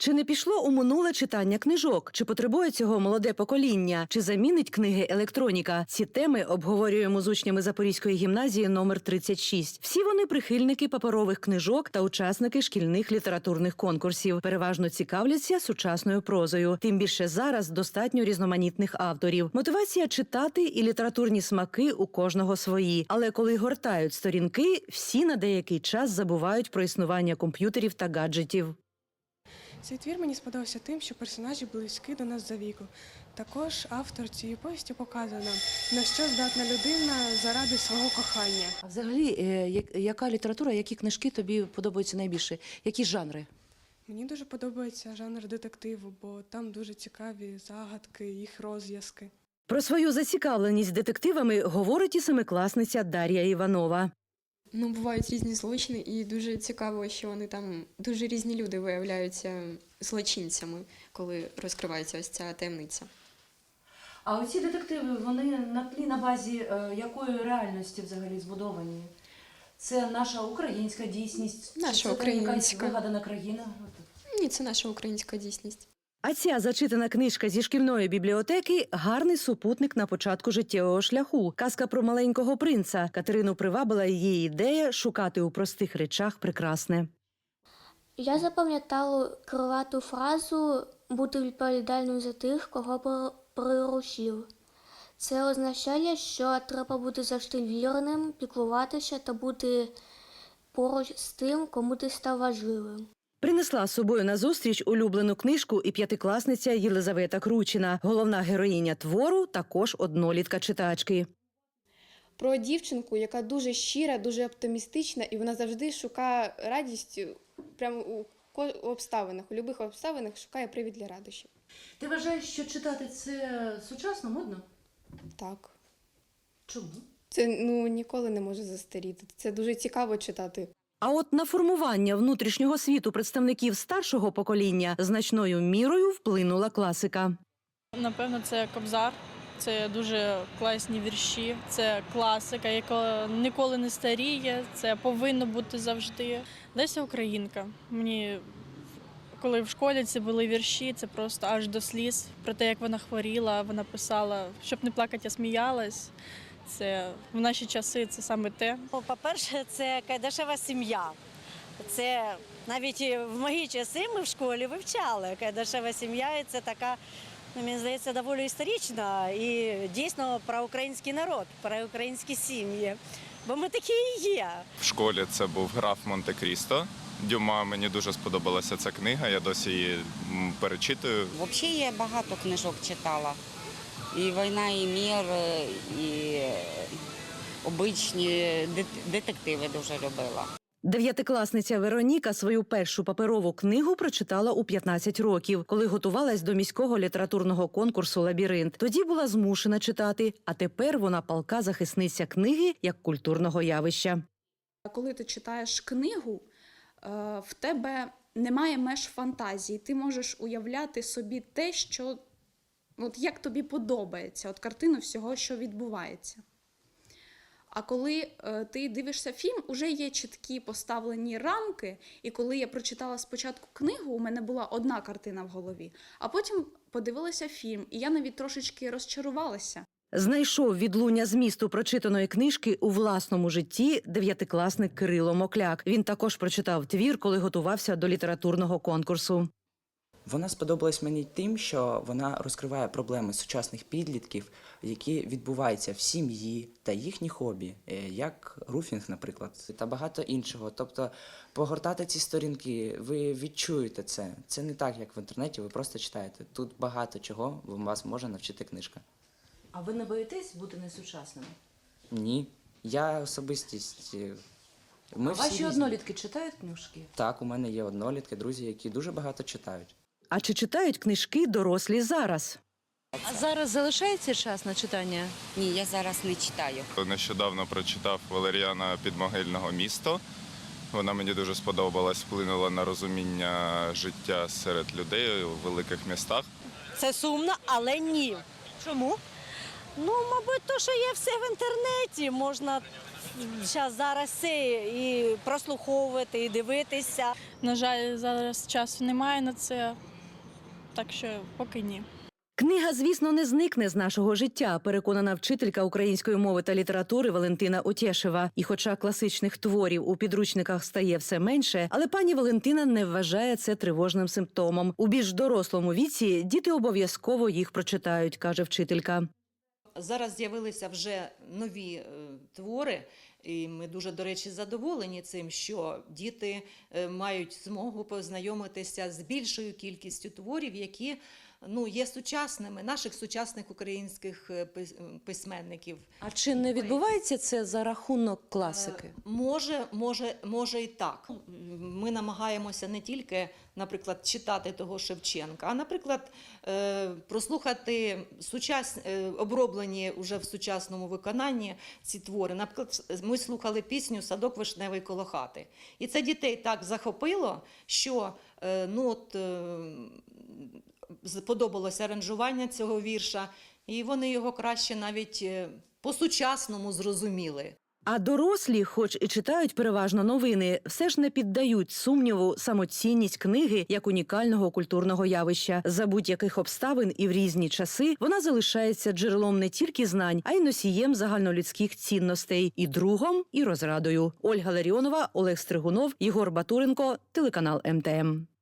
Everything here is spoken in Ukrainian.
Чи не пішло у минуле читання книжок? Чи потребує цього молоде покоління? Чи замінить книги електроніка? Ці теми обговорюємо з учнями Запорізької гімназії номер 36. Всі вони прихильники паперових книжок та учасники шкільних літературних конкурсів. Переважно цікавляться сучасною прозою. Тим більше зараз достатньо різноманітних авторів. Мотивація читати і літературні смаки у кожного свої. Але коли гортають сторінки, всі на деякий час забувають про існування комп'ютерів та гаджетів. Цей твір мені сподобався тим, що персонажі близькі до нас за віку. Також автор цієї повісті показує нам, на що здатна людина заради свого кохання. А взагалі, е, яка література, які книжки тобі подобаються найбільше? Які жанри? Мені дуже подобається жанр детективу, бо там дуже цікаві загадки, їх розв'язки. Про свою зацікавленість детективами говорить і семикласниця Дар'я Іванова. Ну, бувають різні злочини, і дуже цікаво, що вони там дуже різні люди виявляються злочинцями, коли розкривається ось ця таємниця. А оці детективи, вони на тлі на базі е, якої реальності взагалі збудовані? Це наша українська дійсність, Чи Наша це якась українська. вигадана країна. Ні, це наша українська дійсність. А ця зачитана книжка зі шкільної бібліотеки гарний супутник на початку життєвого шляху. Казка про маленького принца. Катерину привабила її ідея шукати у простих речах прекрасне. Я запам'ятала крилату фразу бути відповідальною за тих, кого при- приручив. Це означає, що треба бути завжди вірним, піклуватися та бути поруч з тим, кому ти став важливим. Принесла з собою на зустріч улюблену книжку і п'ятикласниця Єлизавета Кручина. Головна героїня твору також однолітка читачки. про дівчинку, яка дуже щира, дуже оптимістична, і вона завжди шукає радість прямо у обставинах, у будь-яких обставинах шукає привід для радощів. Ти вважаєш, що читати це сучасно, модно? Так. Чому? Це ну ніколи не може застаріти. Це дуже цікаво читати. А от на формування внутрішнього світу представників старшого покоління значною мірою вплинула класика. Напевно, це Кобзар. Це дуже класні вірші, це класика, яка ніколи не старіє. Це повинно бути завжди. Леся Українка. Мені коли в школі це були вірші, це просто аж до сліз. Про те, як вона хворіла, вона писала, щоб не плакати, я сміялась. Це в наші часи це саме те. Ну, По-перше, це кайдашева сім'я. Це навіть в мої часи ми в школі вивчали кайдашева сім'я, і це така, ну, мені здається, доволі історична і дійсно про український народ, про українські сім'ї. Бо ми такі і є. В школі це був граф Монте-Крісто. Дюма мені дуже сподобалася ця книга. Я досі її перечитую. Взагалі я багато книжок читала. І Війна, і мір, і обичні детективи дуже любила. Дев'ятикласниця Вероніка свою першу паперову книгу прочитала у 15 років, коли готувалась до міського літературного конкурсу Лабіринт. Тоді була змушена читати, а тепер вона палка захисниця книги як культурного явища. Коли ти читаєш книгу, е, в тебе немає меж фантазії. Ти можеш уявляти собі те, що от як тобі подобається, от картину всього, що відбувається. А коли е, ти дивишся фільм, вже є чіткі поставлені рамки. І коли я прочитала спочатку книгу, у мене була одна картина в голові, а потім подивилася фільм, і я навіть трошечки розчарувалася. Знайшов відлуння змісту прочитаної книжки у власному житті дев'ятикласник Кирило Мокляк. Він також прочитав твір, коли готувався до літературного конкурсу. Вона сподобалась мені тим, що вона розкриває проблеми сучасних підлітків, які відбуваються в сім'ї та їхні хобі, е, як руфінг, наприклад, та багато іншого. Тобто, погортати ці сторінки, ви відчуєте це. Це не так, як в інтернеті, ви просто читаєте. Тут багато чого вас може навчити книжка. А ви не боїтесь бути несучасними? Ні, я особистість. е, Ми а всі ваші різні. однолітки читають книжки? Так, у мене є однолітки, друзі, які дуже багато читають. А чи читають книжки дорослі зараз? А зараз залишається час на читання? Ні, я зараз не читаю. Нещодавно прочитав Валеріана Підмогильного місто. Вона мені дуже сподобалась, вплинула на розуміння життя серед людей у великих містах. Це сумно, але ні. Чому? Ну, мабуть, то, що є все в інтернеті, можна зараз зараз і прослуховувати, і дивитися. На жаль, зараз часу немає на це, так що поки ні. Книга, звісно, не зникне з нашого життя, переконана вчителька української мови та літератури Валентина Отєшева. І хоча класичних творів у підручниках стає все менше, але пані Валентина не вважає це тривожним симптомом. У більш дорослому віці діти обов'язково їх прочитають, каже вчителька. Зараз з'явилися вже нові е, твори, і ми дуже, до речі, задоволені цим, що діти е, мають змогу познайомитися з більшою кількістю творів, які ну, є сучасними, наших сучасних українських е, письменників. А чи не відбувається це за рахунок класики? Е, Може, може, може і так. Ми намагаємося не тільки, наприклад, читати того Шевченка, а, наприклад, прослухати сучасні, оброблені вже в сучасному виконанні ці твори. Наприклад, ми слухали пісню Садок вишневий коло хати. І це дітей так захопило, що е, ну, от, е, сподобалося аранжування цього вірша, і вони його краще навіть е, по-сучасному зрозуміли. А дорослі, хоч і читають переважно новини, все ж не піддають сумніву самоцінність книги як унікального культурного явища. За будь-яких обставин і в різні часи вона залишається джерелом не тільки знань, а й носієм загальнолюдських цінностей, і другом, і розрадою. Ольга Ларіонова, Олег Стригунов, Єгор Батуренко, телеканал МТМ.